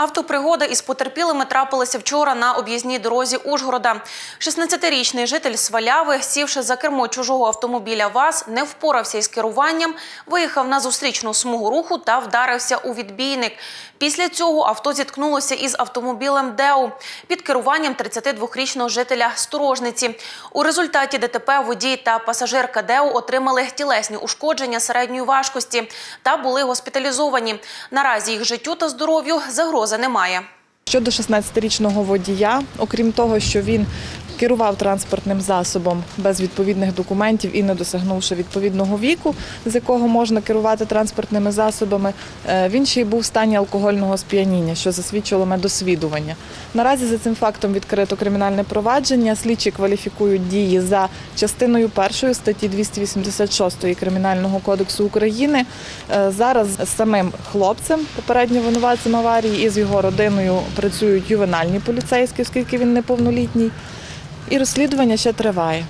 Автопригода із потерпілими трапилася вчора на об'їзній дорозі Ужгорода. 16-річний житель Сваляви, сівши за кермо чужого автомобіля ВАЗ, не впорався із керуванням, виїхав на зустрічну смугу руху та вдарився у відбійник. Після цього авто зіткнулося із автомобілем ДЕУ під керуванням 32-річного жителя Сторожниці. У результаті ДТП водій та пасажирка ДЕУ отримали тілесні ушкодження середньої важкості та були госпіталізовані. Наразі їх життю та здоров'ю загрози немає. Щодо 16-річного водія, окрім того, що він керував транспортним засобом без відповідних документів і не досягнувши відповідного віку, з якого можна керувати транспортними засобами, е, він ще й був в стані алкогольного сп'яніння, що засвідчило медосвідування. Наразі за цим фактом відкрито кримінальне провадження. Слідчі кваліфікують дії за частиною першої статті 286 Кримінального кодексу України. Е, Зараз з самим хлопцем, попередньо винуватцем аварії, і з його родиною працюють ювенальні поліцейські, оскільки він неповнолітній. І розслідування ще триває.